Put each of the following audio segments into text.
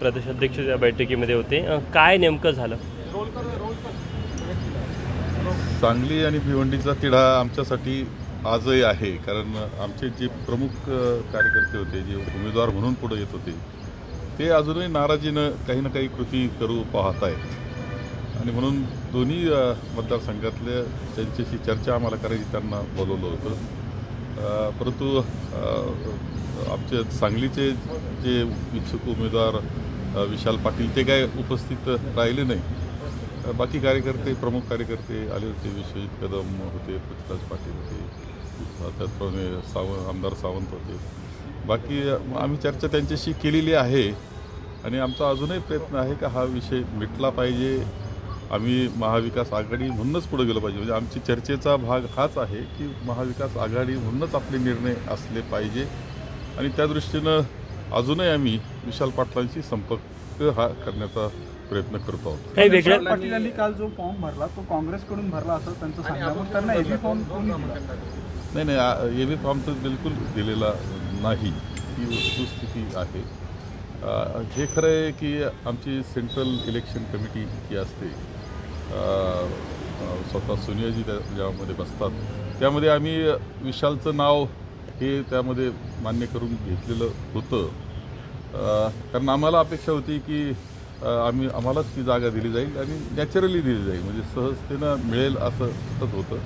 प्रदेशाध्यक्ष या बैठकीमध्ये होते. काय नेमकं झालं? सांगली आणि भिवंडीचा तिढा आमच्यासाठी आजही आहे. कारण आमचे जे प्रमुख कार्यकर्ते होते जे उमेदवार म्हणून पुढे येत होते ते अजूनही नाराजीनं काही ना काही कृती करू पाहत आहेत आणि म्हणून दोन्ही मतदारसंघातल्या त्यांच्याशी चर्चा आम्हाला करायची त्यांना बोलवलं होतं. परंतु आमचे सांगलीचे जे इच्छुक उमेदवार विशाल पाटील ते काय उपस्थित राहिले नाही. बाकी कार्यकर्ते प्रमुख कार्यकर्ते आले होते विश्वजित कदम होते पृथ्वीराज पाटील होते त्याचप्रमाणे सावंत आमदार सावंत होते. बाकी आम्ही चर्चा त्यांच्याशी केलेली आहे आणि आमचा अजूनही प्रयत्न आहे का हा विषय मिटला पाहिजे. आम्ही महाविकास आघाडी म्हणूनच पुढे गेलो पाहिजे. म्हणजे आमची चर्चेचा भाग हाच आहे की महाविकास आघाडी म्हणूनच आपले निर्णय असले पाहिजे. आणि त्या दृष्टीनं अजूनही आम्ही विशाल पाटलांशी संपर्क हा करण्याचा प्रयत्न करतो आहोत. काही वेगळ्या विशाल पाटील यांनी काल जो फॉर्म भरला तो काँग्रेसकडून भरला असं त्यांचं सांगणं मग त्यांना एबी फॉर्म कोणी दिला? नाही नाही ए बी फॉर्म तर बिलकुल दिलेला नाही. ही वस्तुस्थिती आहे. अ, हे खरं आहे की आमची सेंट्रल इलेक्शन कमिटी जी असते अ, अ, स्वतः सोनियाजी त्या ज्यामध्ये बसतात त्यामध्ये आम्ही विशालचं नाव हे त्यामध्ये मान्य करून घेतलेलं होतं. कारण आम्हाला अपेक्षा होती की आम्ही आम्हालाच ती जागा दिली जाईल आणि नॅचरली दिली जाईल. म्हणजे सहजतेनं मिळेल असं सतत होतं.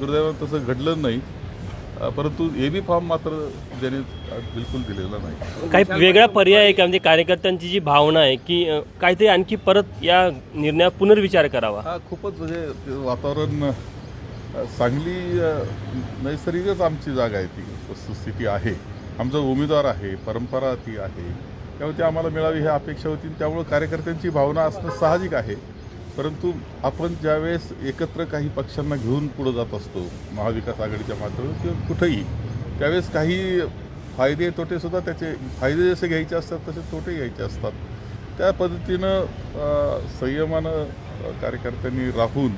दुर्दैवानं तसं घडलं नाही. परंतु ए बी फॉर्म मात्र त्याने बिलकुल दिलेला नाही. काही वेगळा पर्याय आहे का? म्हणजे कार्यकर्त्यांची जी भावना आहे की काहीतरी आणखी परत या निर्णयात पुनर्विचार करावा? हा खूपच म्हणजे वातावरण चांगली नैसर्गिकच आमची जागा आहे ती. वस्तुस्थिती आहे. आमचा उमेदवार आहे परंपरा ती आहे. त्यामुळे ती आम्हाला मिळावी ह्या अपेक्षा होती. त्यामुळं कार्यकर्त्यांची भावना असणं साहजिक आहे. परंतु आपण ज्यावेळेस एकत्र काही पक्षांना घेऊन पुढं जात असतो महाविकास आघाडीच्या माध्यमातून किंवा कुठंही त्यावेळेस काही फायदे तोटेसुद्धा त्याचे फायदे जसे घ्यायचे असतात तसे तोटे घ्यायचे असतात. त्या पद्धतीनं संयमानं कार्यकर्त्यांनी राहून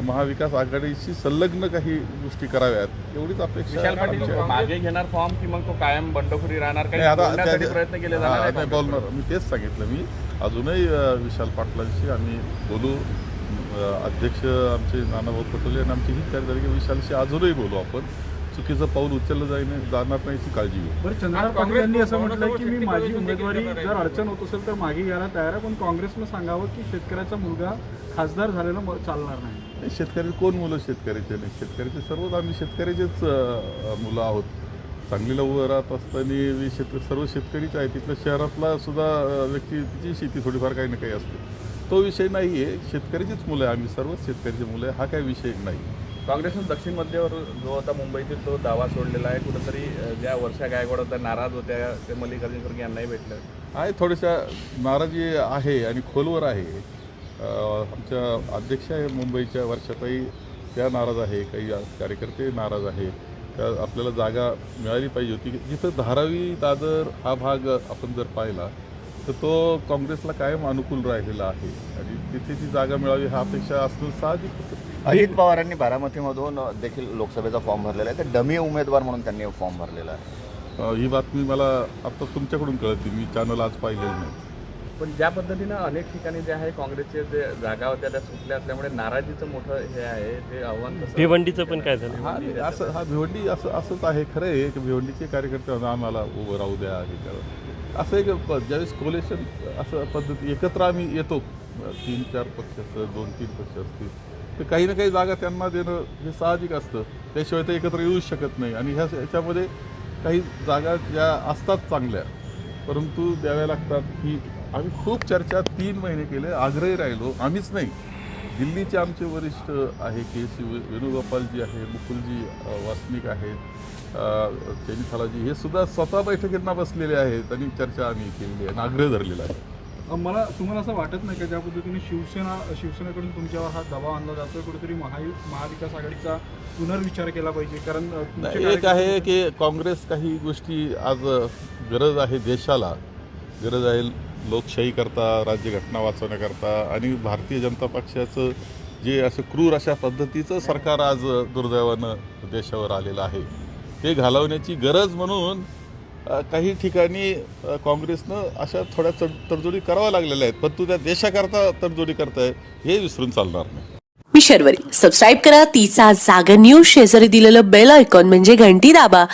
महाविकास आघाडीशी संलग्न काही गोष्टी कराव्यात एवढीच अपेक्षा. मागे घेणार फॉर्म की मग तो कायम बंडखोरी राहणार काही प्रयत्न केले जाणार बोलणार. मी तेच सांगितलं. मी अजूनही विशाल पाटलांशी आम्ही बोलू. अध्यक्ष आमचे नानाभाऊ पटोले आणि आमची ही तयारी झाली की विशालशी अजूनही बोलू आपण. चुकीचं पाऊल उचललं जाईन जाणार नाही याची काळजी घेऊ. बरं चंद्रकांत पाटील यांनी असं म्हटलंय की मी माझी उमेदवारी जर अडचण होत असेल तर मागे घ्यायला तयार आहे पण काँग्रेसनं सांगावं की शेतकऱ्याचा मुलगा खासदार झालेला चालणार नाही. शेतकरी कोण मुलं शेतकऱ्याचे? नाही शेतकऱ्याचे सर्वच आम्ही शेतकऱ्याचेच मुलं आहोत. सांगलीला उभं राहत असताना मी शेत सर्व शेतकरीच आहे तिथलं शहरातला सुद्धा अ, व्यक्ती तिची शेती थोडीफार काही ना काही असते. तो विषय नाही आहे शेतकऱ्याचीच मुलं आहे आम्ही. सर्वच शेतकऱ्याची मुलं आहे. हा काही विषय नाही. काँग्रेसनं दक्षिण मध्यवर जो आता मुंबईतील तो दावा सोडलेला आहे कुठंतरी ज्या वर्षा गायकवाड होत्या नाराज होत्या ते मल्लिकार्जुन खरगे यांनाही भेटलं. आहे थोडीशा नाराजी आहे आणि खोलवर आहे. आमच्या अध्यक्ष आहे मुंबईच्या वर्षाताई त्या नाराज आहे काही कार्यकर्ते नाराज आहे. त्या आपल्याला जागा मिळाली पाहिजे होती. जिथं धारावी दादर हा भाग आपण जर पाहिला तर तो काँग्रेसला कायम अनुकूल राहिलेला आहे. आणि तिथे ती जागा मिळावी हा अपेक्षा असणं साहजिक अजित पवारांनी बारामतीमधून देखील लोकसभेचा फॉर्म भरलेला आहे. तर डमी उमेदवार म्हणून त्यांनी फॉर्म भरलेला आहे. ही बातमी मला आता तुमच्याकडून कळते. मी चॅनल आज पाहिलेलं नाही. पण ज्या पद्धतीनं अनेक ठिकाणी जे आहे काँग्रेसचे जे जागा होत्या त्या सुटल्या असल्यामुळे नाराजीचं मोठं हे आहे ते आव्हान कसं भिवंडीचं पण काय झालं? हा असं हा भिवंडी असं असंच आहे. खरं आहे की भिवंडीचे कार्यकर्ते आम्हाला उभं राहू द्या हे करा. असं एक प- ज्यावेळेस कोलेशन असं पद्धती एकत्र आम्ही येतो तीन चार पक्ष असतं दोन तीन पक्ष असतील तर काही ना काही जागा त्यांना देणं हे साहजिक असतं. त्याशिवाय ते एकत्र येऊच शकत नाही. आणि ह्या ह्याच्यामध्ये काही जागा ज्या असतात चांगल्या परंतु द्याव्या लागतात की आम्ही खूप चर्चा तीन महिने केले आग्रही राहिलो. आम्हीच नाही. दिल्लीचे आमचे वरिष्ठ आहे के सी वेणुगोपालजी आहे मुकुलजी वासनिक आहेत. चैनीथालाजी हे सुद्धा स्वतः बैठकींना बसलेले आहेत आणि चर्चा आम्ही केलेली आहे आग्रह धरलेला आहे. मला तुम्हाला असं वाटत नाही का ज्या पद्धतीने शिवसेना शिवसेनेकडून तुमच्यावर हा दबाव आणला जातोय कुठेतरी महायु महाविकास आघाडीचा पुनर्विचार केला पाहिजे? कारण एक आहे की काँग्रेस काही गोष्टी आज गरज आहे देशाला. गरज आहे लोकशाही करता राज्यघटना वाचवण्याकरता आणि भारतीय जनता पक्षाचं जे असं क्रूर अशा पद्धतीचं सरकार आज दुर्दैवानं देशावर आलेलं आहे. ते घालवण्याची गरज म्हणून काही ठिकाणी काँग्रेसनं अशा थोड्या तड तडजोडी कराव्या लागलेल्या आहेत. पण तू त्या देशाकरता तडजोडी करताय हे विसरून चालणार नाही. मी शर्वरी. सबस्क्राईब करा. तिचा जागर न्यूज शेजारी दिलेलं बेल आयकॉन म्हणजे घंटी दाबा.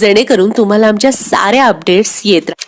जेणेकरून तुम्हाला आमच्या साऱ्या अपडेट्स येत राहतात